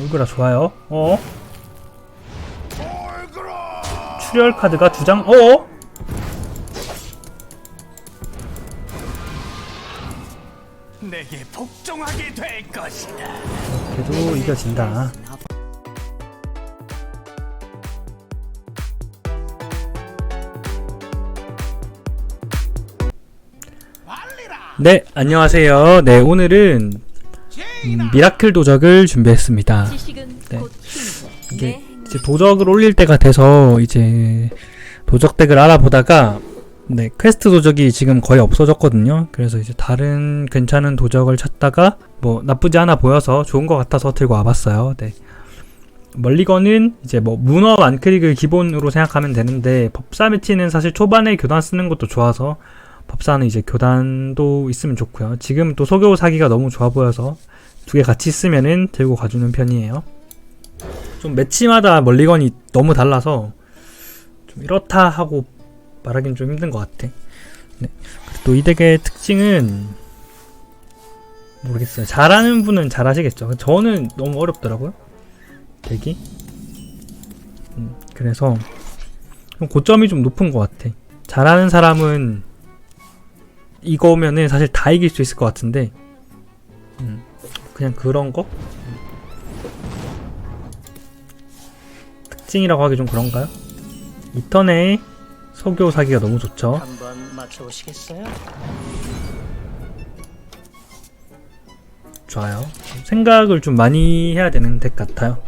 얼그라 좋아요. 어? 출혈 카드가 두 장. 어? 내게 복종하게 될 것이다. 그래도 이겨진다. 네, 안녕하세요. 네, 오늘은 음, 미라클 도적을 준비했습니다. 네. 이게 내 이제 도적을 올릴 때가 돼서 이제 도적 덱을 알아보다가 네, 퀘스트 도적이 지금 거의 없어졌거든요. 그래서 이제 다른 괜찮은 도적을 찾다가 뭐 나쁘지 않아 보여서 좋은 것 같아서 들고 와봤어요. 네. 멀리건은 이제 뭐 문어 완크릭을 기본으로 생각하면 되는데 법사 매치는 사실 초반에 교단 쓰는 것도 좋아서 법사는 이제 교단도 있으면 좋고요. 지금 또 소교 사기가 너무 좋아 보여서 두 개 같이 쓰면은 들고 가주는 편이에요. 좀 매치마다 멀리건이 너무 달라서 좀 이렇다 하고 말하기는 좀 힘든 것 같아. 네. 또 이 덱의 특징은 모르겠어요. 잘하는 분은 잘하시겠죠. 저는 너무 어렵더라고요. 덱이. 음, 그래서 좀 고점이 좀 높은 것 같아. 잘하는 사람은 이거면은 사실 다 이길 수 있을 것 같은데, 음, 그냥 그런 거? 특징이라고 하기 좀 그런가요? 이 턴에 소교 사기가 너무 좋죠. 한번 맞춰보시겠어요? 좋아요. 생각을 좀 많이 해야 되는 덱 같아요.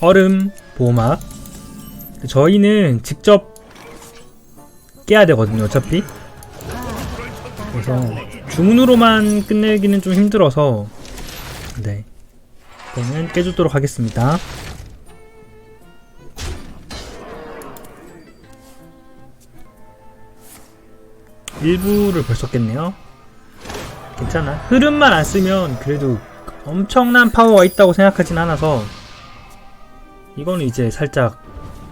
얼음, 보호막. 저희는 직접 깨야 되거든요, 어차피. 그래서 주문으로만 끝내기는 좀 힘들어서 네. 이거는 깨주도록 하겠습니다. 일부를 벌써 깼네요. 괜찮아. 흐름만 안 쓰면 그래도 엄청난 파워가 있다고 생각하진 않아서 이거는 이제 살짝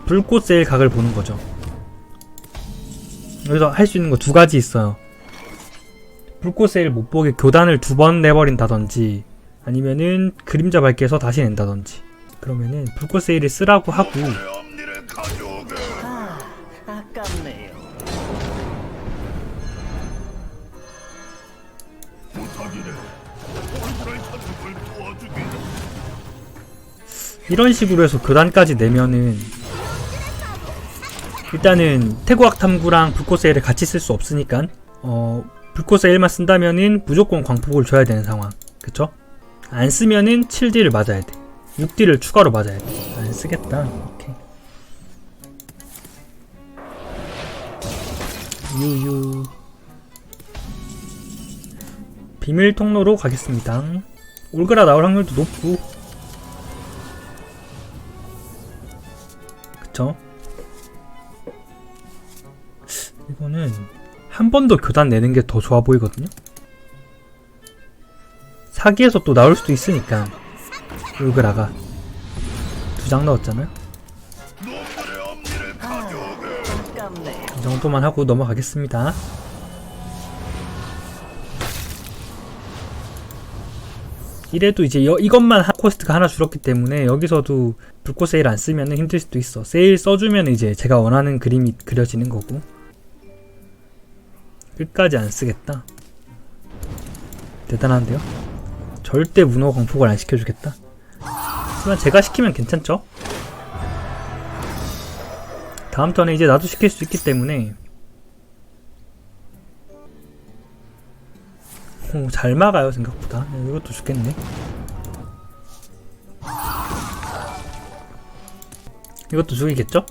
불꽃 세일 각을 보는 거죠. 그래서 할 수 있는 거 두 가지 있어요. 불꽃 세일 못 보게 교단을 두 번 내버린다든지 아니면은 그림자 밝게서 다시 낸다든지 그러면은 불꽃 세일을 쓰라고 하고 아, 아깝네요. 이런 식으로 해서 교단까지 내면은 일단은 태고학 탐구랑 불꽃 세일을 같이 쓸 수 없으니까 어 불꽃 세일만 쓴다면은 무조건 광폭을 줘야 되는 상황. 그쵸? 안 쓰면은 7D를 맞아야 돼. 6D를 추가로 맞아야 돼안 쓰겠다. 오케이. 유유. 비밀 통로로 가겠습니다. 올그라 나올 확률도 높고. 그쵸? 이거는 한 번 더 교단 내는 게 더 좋아 보이거든요? 사기에서 또 나올 수도 있으니까. 울그라가. 두 장 넣었잖아요? 이 정도만 하고 넘어가겠습니다. 이래도 이제 여- 이것만 하- 코스트가 하나 줄었기 때문에 여기서도 불꽃 세일 안 쓰면 힘들 수도 있어. 세일 써주면 이제 제가 원하는 그림이 그려지는 거고 끝까지 안 쓰겠다 대단한데요? 절대 문어 광폭을 안 시켜주겠다 하지만 제가 시키면 괜찮죠? 다음 턴에 이제 나도 시킬 수 있기 때문에 오, 잘 막아요 생각보다 야, 이것도 죽겠네 이것도 죽이겠죠?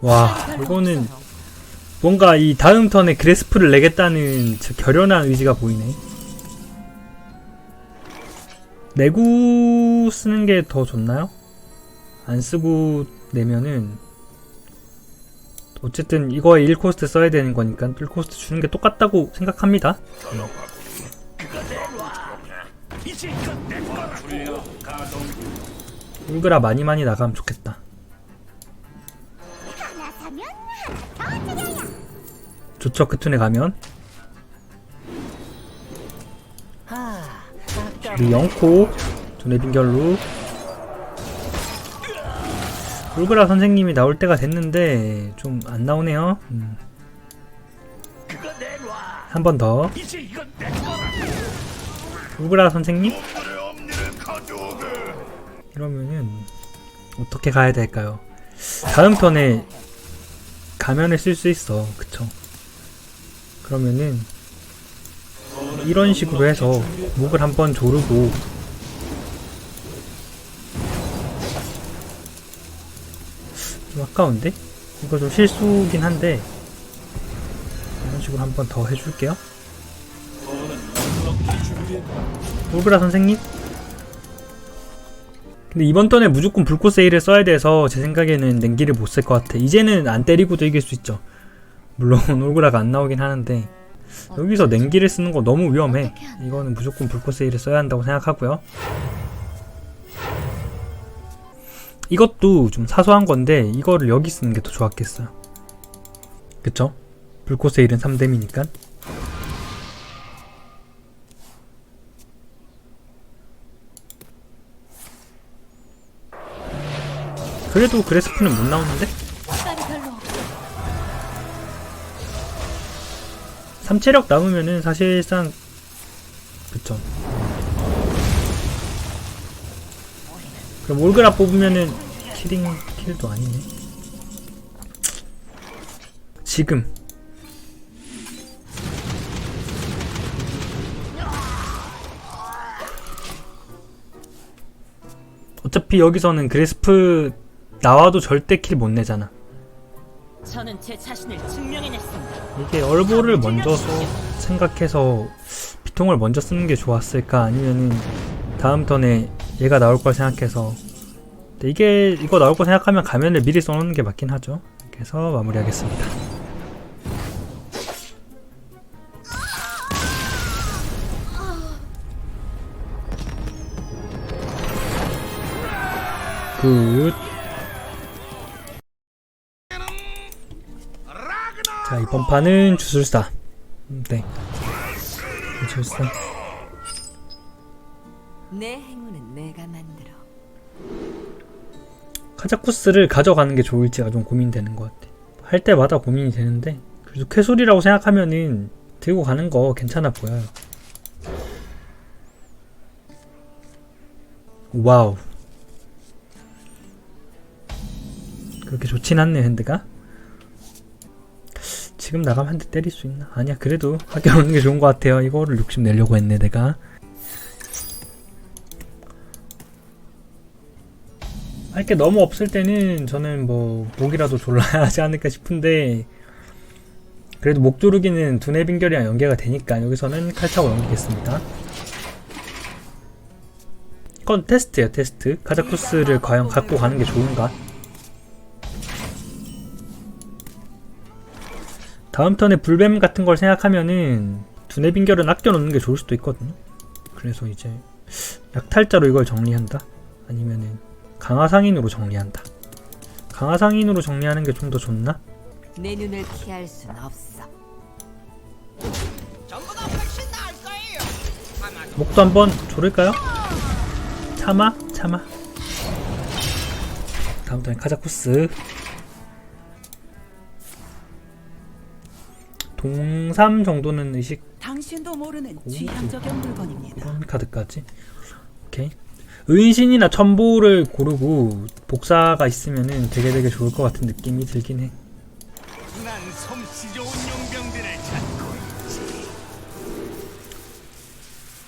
와 이거는 뭔가 이 다음 턴에 그레스프를 내겠다는 저 결연한 의지가 보이네 내구 쓰는 게 더 좋나요? 안 쓰고 내면은 어쨌든 이거에 1코스트 써야 되는 거니까 1코스트 주는 게 똑같다고 생각합니다. 울그라 많이 많이 나가면 좋겠다. 좋죠, 그 툰에 가면. 우리 영코 빈결로 울그라 선생님이 나올 때가 됐는데 좀 안 나오네요. 음. 그거 내놔. 한번 더. 울그라 선생님? 이러면은 어떻게 가야 될까요? 다음 턴에 가면을 쓸 수 있어. 그쵸? 그러면은 이런 식으로 해서 목을 한번 조르고 좀 아까운데? 이거 좀 실수긴 한데 이런 식으로 한번 더 해줄게요. 울그라 선생님? 근데 이번 턴에 무조건 불꽃 세일을 써야 돼서 제 생각에는 냉기를 못 쓸 것 같아. 이제는 안 때리고도 이길 수 있죠. 물론 올그라가 안 나오긴 하는데 여기서 냉기를 쓰는 거 너무 위험해. 이거는 무조건 불꽃 세일을 써야 한다고 생각하고요. 이것도 좀 사소한 건데 이거를 여기 쓰는 게 더 좋았겠어요. 그쵸? 불꽃 세일은 3뎀이니까. 그래도 그레스프는 못 나오는데? 3체력 남으면은 사실상 그쵸. 그럼 올그라 뽑으면은 키링 킬도 아니네. 지금. 어차피 여기서는 그레스프 나와도 절대 킬 못 내잖아 저는 제 자신을 증명해냈습니다. 이게 얼보를 먼저 서 생각해서 비통을 먼저 쓰는 게 좋았을까 아니면은 다음 턴에 얘가 나올 걸 생각해서. 근데 이게 이거 나올 거 생각하면 가면을 미리 써놓는 게 맞긴 하죠. 그래서 마무리하겠습니다. 굿 자, 이번 판은 주술사. 음, 네. 주술사. 내 행운은 내가 만들어. 카자쿠스를 가져가는 게 좋을지가 좀 고민되는 것 같아. 할 때마다 고민이 되는데, 그래도 쾌술이라고 생각하면은 들고 가는 거 괜찮아 보여요. 와우. 그렇게 좋진 않네, 핸드가. 지금 나가면 한 대 때릴 수 있나? 아니야, 그래도 오는 게 좋은 것 같아요. 이거를 욕심 내려고 했네, 내가. 할 게 너무 없을 때는 저는 뭐 목이라도 졸라야 하지 않을까 싶은데 그래도 목 조르기는 두뇌 빈결이랑 연계가 되니까 여기서는 칼차고 넘기겠습니다. 이건 테스트예요 테스트 카자쿠스를 과연 갖고 가는 게 좋은가? 다음 턴에 불뱀 같은 걸 생각하면은 두뇌 빈결은 아껴놓는 게 좋을 수도 있거든요. 그래서 이제 약탈자로 이걸 정리한다? 아니면은 강화상인으로 정리한다. 강화상인으로 정리하는 게 좀 더 좋나? 내 눈을 피할 순 없어. 목도 한번 조를까요? 참아? 참아. 다음 턴에 카자쿠스. 동삼 정도는 의식 당신도 모르는 오, 취향적인 물건입니다. 그런 카드까지. 오케이. 은신이나 첨보를 고르고 복사가 있으면은 되게 되게 좋을 것 같은 느낌이 들긴 해. 난 솜씨 좋은 용병들을 찾고 있지.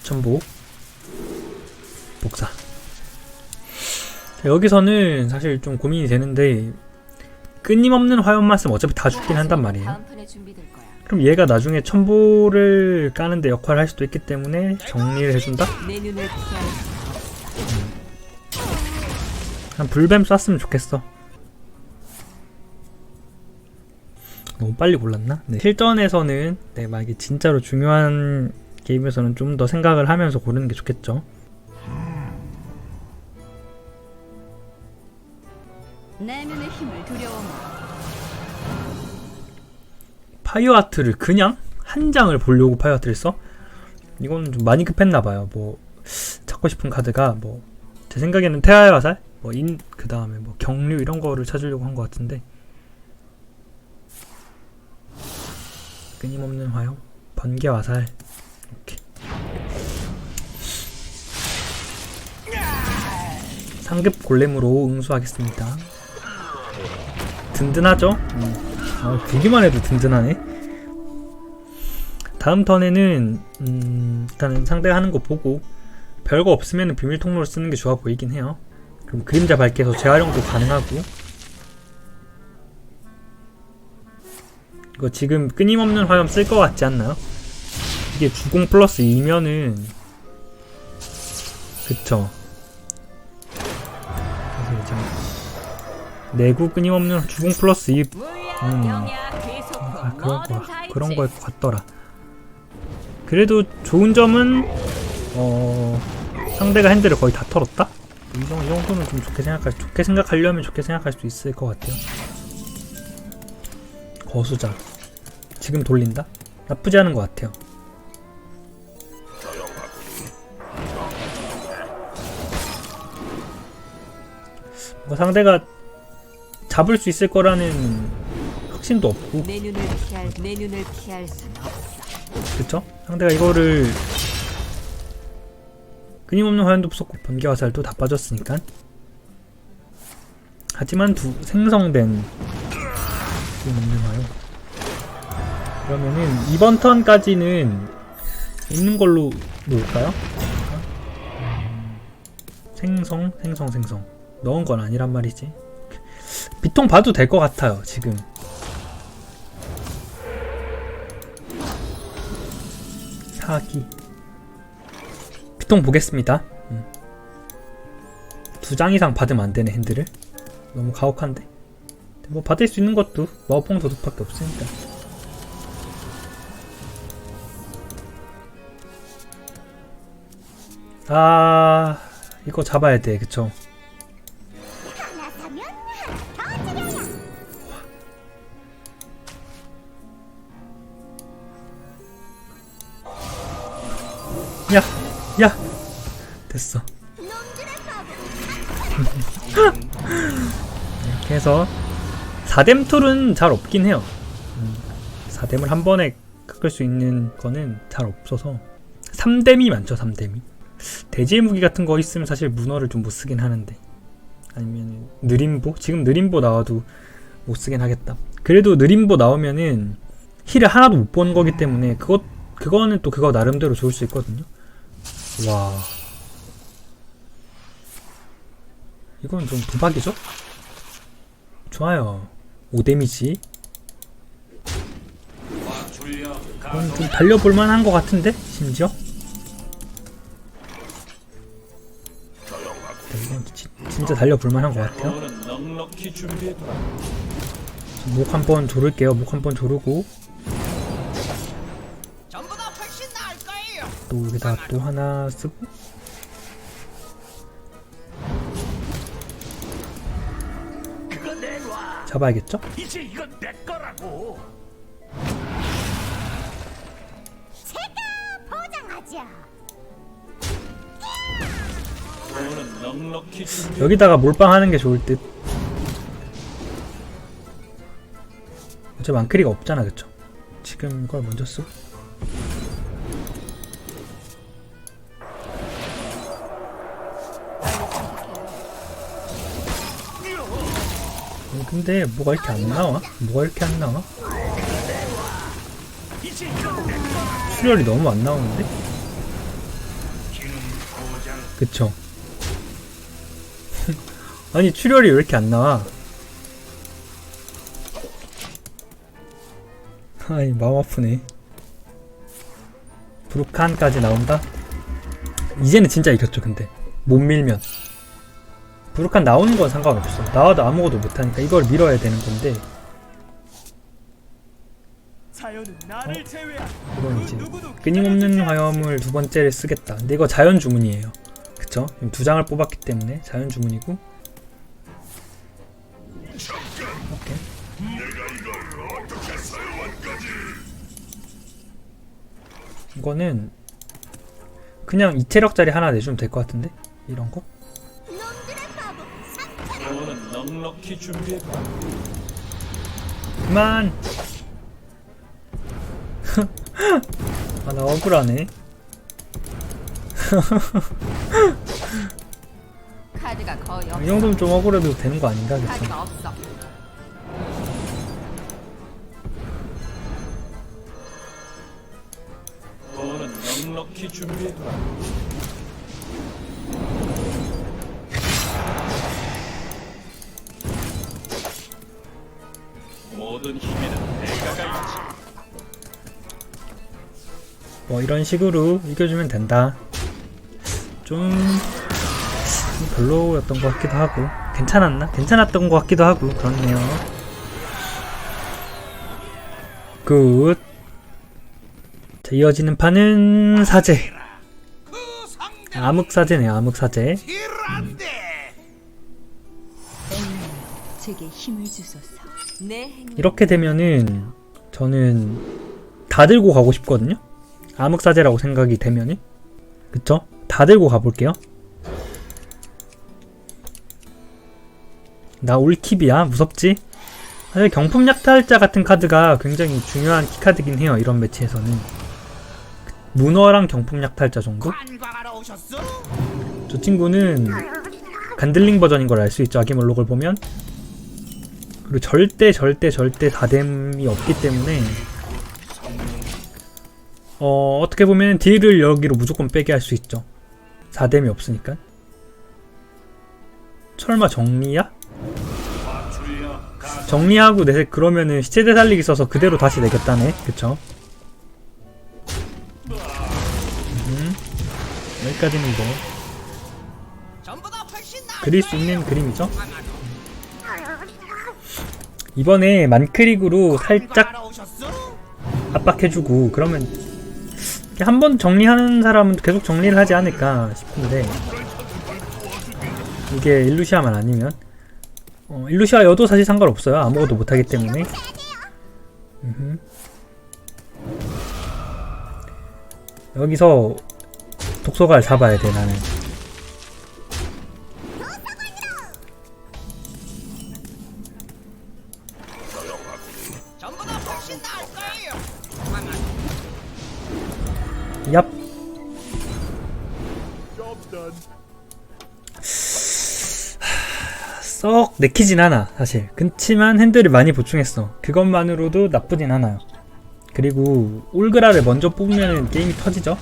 첨보 복사 자, 여기서는 사실 좀 고민이 되는데 끊임없는 화염 말씀 어차피 다 죽긴 한단 말이에요 다음 판에 준비될 거야. 그럼 얘가 나중에 첨보를 까는데 역할을 할 수도 있기 때문에 정리를 해준다? 한 불뱀 쐈으면 좋겠어 너무 빨리 골랐나? 네. 실전에서는 네, 만약에 진짜로 중요한 게임에서는 좀 더 생각을 하면서 고르는 게 좋겠죠 파이어 아트를 그냥 한 장을 보려고 파이어 아트를 써? 이거는 좀 많이 급했나봐요. 뭐 갖고 싶은 카드가 뭐 제 생각에는 태아의 화살, 뭐 인 그 다음에 뭐 경류 이런 거를 찾으려고 한 것 같은데 끊임없는 화염, 번개 화살 이렇게 상급 골렘으로 응수하겠습니다. 든든하죠? 음. 아, 보기만 해도 든든하네. 다음 턴에는 음, 일단은 상대가 하는 거 보고 별거 없으면 비밀 통로를 쓰는 게 좋아 보이긴 해요. 그럼 그림자 밝게서 재활용도 가능하고 이거 지금 끊임없는 화염 쓸 것 같지 않나요? 이게 주공 플러스 2면은 그쵸 그래서 이제 내구 끊임없는 주공 플러스 2 음. 아, 그런 거 그런 것 같더라. 그래도 좋은 점은 어 상대가 핸들을 거의 다 털었다. 이 정도, 이 정도는 좀 좋게 생각할 좋게 생각하려면 좋게 생각할 수 있을 것 같아요. 거수자 지금 돌린다? 나쁘지 않은 것 같아요. 뭐 상대가 잡을 수 있을 거라는 확신도 없고 내 눈을 피할 내 눈을 피할 순 없어. 그쵸? 상대가 이거를 끊임없는 화염도 없었고 번개 화살도 다 빠졌으니까 하지만 두 생성된 화염 그러면은 이번 턴까지는 있는 걸로 놓을까요? 음, 생성 생성 생성 넣은 건 아니란 말이지 비통 봐도 될 것 같아요 지금 사기. 피통 보겠습니다. 음. 두장 이상 받으면 안 되네 핸들을. 너무 가혹한데 뭐 받을 수 있는 것도 마법봉 도둑밖에 없으니까. 아 이거 잡아야 돼 그쵸 야, 야, 됐어. 이렇게 해서 4뎀 툴은 잘 없긴 해요. 4뎀을 한 번에 깎을 수 있는 거는 잘 없어서 3뎀이 많죠, 3뎀이. 대지의 무기 같은 거 있으면 사실 문어를 좀 못 쓰긴 하는데 아니면 느림보? 지금 느림보 나와도 못 쓰긴 하겠다. 그래도 느림보 나오면은 힐을 하나도 못 보는 거기 때문에 그것 그거는 또 그거 나름대로 좋을 수 있거든요. 와. 이건 좀 도박이죠? 좋아요. 5데미지. 이건 좀 달려볼 만 한 것 같은데? 심지어? 네, 이건 지- 진짜 달려볼 만 한 것 같아요. 목 한 번 조를게요. 목 한 번 조르고. 또 여기다 또 하나 쓰고. 잡아야겠죠? 이제 이건 내 거라고. 여기다가 몰빵하는 게 좋을 듯. 어차피 망크리가 없잖아, 그쵸? 지금 이걸 먼저 쓰고. 어, 근데 뭐가 이렇게 안 나와? 뭐가 이렇게 안 나와? 출혈이 너무 안 나오는데? 그쵸? 아니 출혈이 왜 이렇게 안 나와? 아이 마음 아프네 브루칸까지 나온다? 이제는 진짜 이겼죠 근데 못 밀면 브루칸 나오는 건 상관없어 나와도 아무것도 못하니까 이걸 밀어야 되는 건데 제외한 이건 이제 끊임없는 화염을 두 번째를 쓰겠다. 근데 이거 자연 주문이에요. 그쵸? 두 장을 뽑았기 때문에 자연 주문이고. 오케이. 이거는 그냥 이체력짜리 하나 내주면 될 것 같은데 이런 거 넉넉히 준비해봐. 그만 아 나 억울하네 카드가 거의 없어. 이 정도면 좀 억울해도 되는 거 아닌가 그쵸 카드가 없어. 너는 넉넉히 준비해봐. 모든 힘에는 대가가 있지. 뭐 이런 식으로 이겨주면 된다. 좀 별로였던 것 같기도 하고. 괜찮았나? 괜찮았던 것 같기도 하고. 그렇네요. 굿. 자, 이어지는 판은 사제. 암흑 사제네요 암흑 사제. 제게 힘을 주소서. 내 행운. 이렇게 되면은 저는 다 들고 가고 싶거든요. 암흑사제라고 생각이 되면은 그쵸? 다 들고 가볼게요. 나 올킵이야 무섭지? 사실 경품 약탈자 같은 카드가 굉장히 중요한 키카드긴 해요. 이런 매치에서는 문어랑 경품 약탈자 정도? 저 친구는 간들링 버전인 걸 알 수 있죠. 아기몰록을 보면 그리고 절대 절대 절대 다됨이 없기 때문에 어 어떻게 보면 딜을 여기로 무조건 빼게 할 수 있죠. 4댐이 없으니까. 설마 정리야? 정리하고 내 그러면은 시체 되살리기 써서 그대로 다시 내겠다네. 그쵸? 음, 여기까지는 뭐 그릴 수 있는 그림이죠 이번에 만크릭으로 살짝 압박해주고 그러면 한 번 정리하는 사람은 계속 정리를 하지 않을까 싶은데 이게 일루시아만 아니면 어, 일루시아여도 사실 상관없어요. 아무것도 못하기 때문에. 음흠. 여기서 독소가를 잡아야 돼 나는 얍. 썩 내키진 않아 사실. 그치만 핸들을 많이 보충했어. 그것만으로도 나쁘진 않아요. 그리고 올그라를 먼저 뽑으면 게임이 터지죠?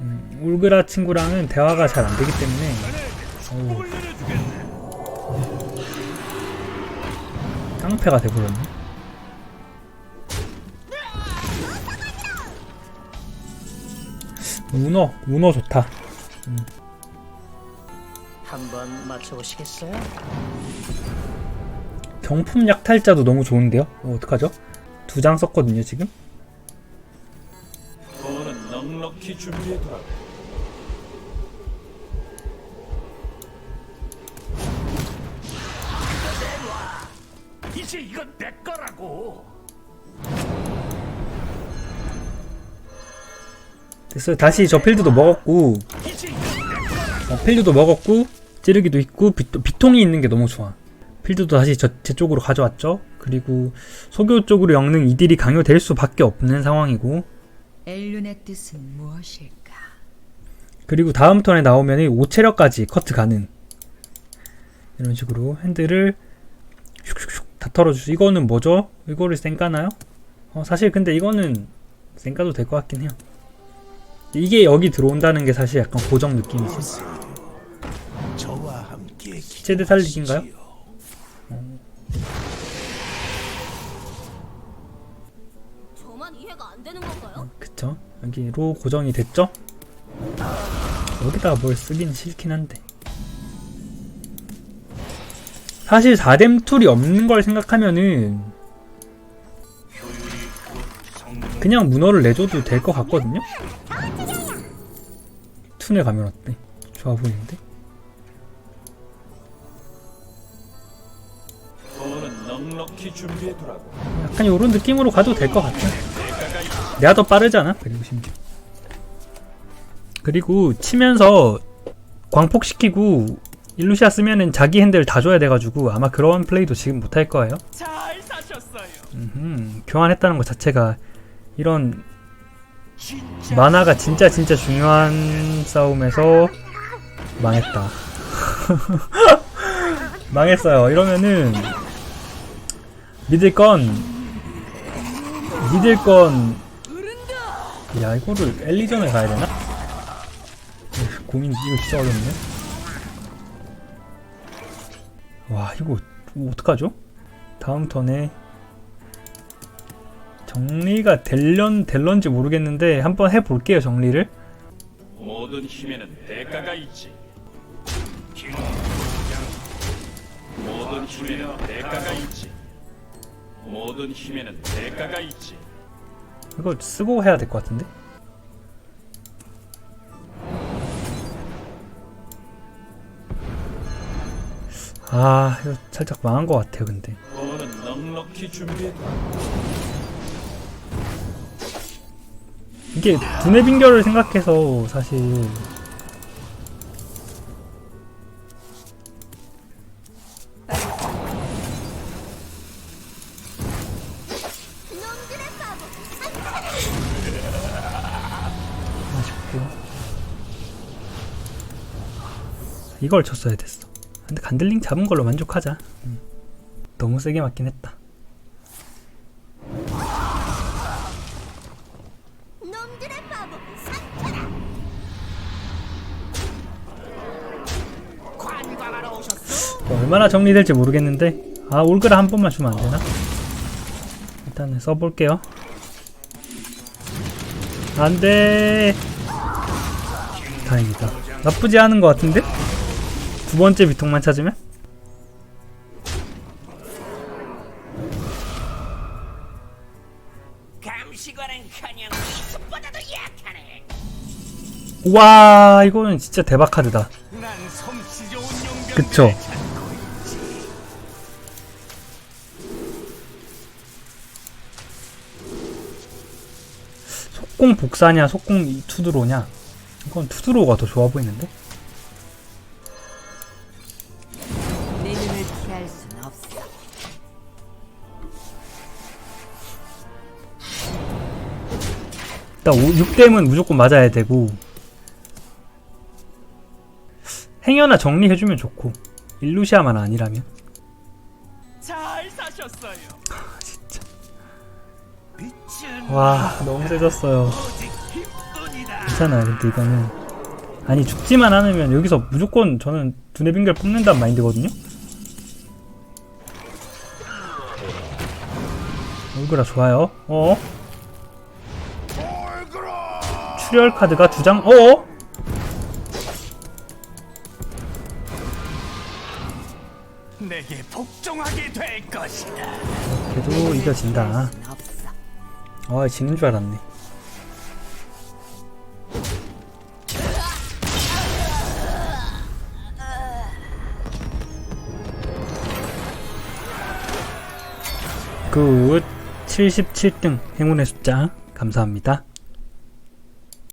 음, 올그라 친구랑은 대화가 잘 안되기 때문에. 어우, 깡패가 돼버렸네 문어 문어 좋다 한번 맞춰보시겠어요? 경품 약탈자도 너무 좋은데요? 어, 어떡하죠? 두 장 썼거든요, 지금? 너는 넉넉히 준비해두라. 이제 이건 됐어요. 다시 저 필드도 먹었고. 어, 필드도 먹었고, 찌르기도 있고, 비, 비통이 있는 게 너무 좋아. 필드도 다시 저, 제 쪽으로 가져왔죠? 그리고 소교 쪽으로 영능 이딜이 강요될 수밖에 없는 상황이고, 엘룬의 뜻은 무엇일까? 그리고 다음 턴에 나오면 5체력까지 커트 가능. 이런 식으로 핸들을 슉슉슉 다 털어주죠. 이거는 뭐죠? 이거를 쌩까나요? 어, 사실 근데 이거는 쌩까도 될 것 같긴 해요. 이게 여기 들어온다는 게 사실 약간 고정 느낌이지. 시체대 살리기인가요? 되는 건가요? 그쵸? 여기로 고정이 됐죠? 여기다가 뭘 쓰긴 싫긴 한데. 사실 4뎀 툴이 없는 걸 생각하면은 그냥 문어를 내줘도 될 것 같거든요? 툰에 가면 어때? 좋아 보이는데? 약간 이런 느낌으로 가도 될 것 같아. 내가 더 빠르잖아. 그리고 심지어. 그리고 치면서 광폭시키고 일루시아 쓰면은 자기 핸들 다 줘야 돼가지고 아마 그런 플레이도 지금 못할 거예요. 잘 사셨어요. 음, 교환했다는 것 자체가 이런 만화가 진짜 진짜 중요한 싸움에서 망했다. 망했어요. 이러면은 믿을 건 믿을 건 야, 이거를 엘리전을 가야 되나? 고민 이거 진짜 어렵네. 와, 이거 뭐 어떡하죠? 다음 턴에 정리가 될련 될런지 모르겠는데 한번 해볼게요 정리를 모든 힘에는 대가가 있지. 모든 힘에는 대가가 있지. 모든 힘에는 대가가 있지. 이거 쓰고 해야 될 것 같은데 아 이거 살짝 망한 것 같아요 근데 너는 넉넉히 준비했다. 이게 분해 빙결을 생각해서 사실. 이걸 쳤어야 됐어. 근데 간들링 잡은 걸로 만족하자. 음. 너무 세게 맞긴 했다 얼마나 정리될지 모르겠는데 아 올그라 한 번만 주면 안 되나? 일단은 써볼게요 안돼 다행이다 나쁘지 않은 것 같은데? 두 번째 비통만 찾으면? 와 이거는 진짜 대박 카드다. 그쵸 속공 복사냐 속공 이 투드로냐 이건 투드로가 더 좋아 보이는데? 일단 6댐은 무조건 맞아야 되고 행여나 정리해주면 좋고 일루시아만 아니라면 잘 사셨어요. 와 너무 세졌어요. 괜찮아요 근데 이거는 아니 죽지만 않으면 여기서 무조건 저는 두뇌 빙결 뽑는다는 마인드거든요 얼그라 좋아요 어 출혈 카드가 두장 어 내게 복종하게 될 것이다. 그래도 이겨진다. 아 지는 줄 알았네. 굿 77등 행운의 숫자 감사합니다